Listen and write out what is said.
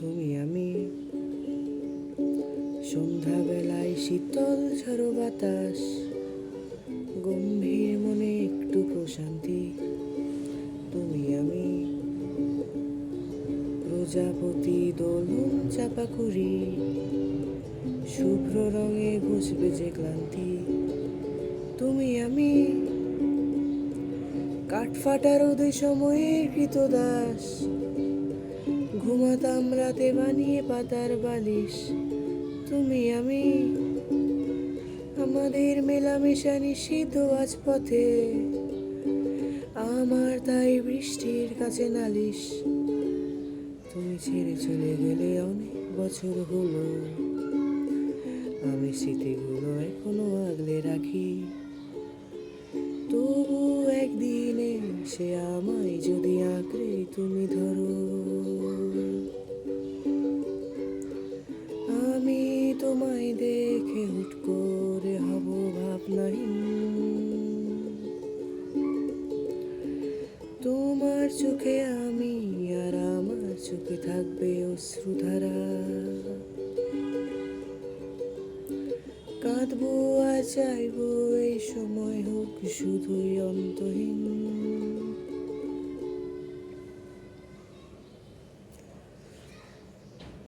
তুমি আমি। সন্ধ্যাবেলায় শীতল ঝাড়ো বাতাস, গম্ভীর মনে একটু প্রশান্তি। তুমি আমি। প্রজাপতি দোলন চাপা কুড়ি শুভ্র রঙে ঘুষবে যে ক্লান্তি। তুমি আমি। কাঠফাটা রোদে সময়ের কৃতদাস ঘুমাতাম রাতে বানিয়ে পাতার বালিশ। তুমি, আমি। আমাদের মেলামেশা নিষিদ্ধ আজ পথে আমার তাই বৃষ্টির কাছে নালিশ। তুমি ছেড়ে চলে গেলে অনেক বছর হলো। আমি স্মৃতিগুলো এখনও আগলে রাখি। তবু একদিনে সে আমায় যদি আঁকড়ে তুমি ধরো। তোমায় দেখে হুট করে হব ভাবনাহীন। তোমার চোখে আমি আর আমার চোখে থাকবে অশ্রুধারা। কাঁদবো আর চাইব এই সময় হোক শুধুই অন্তহীন।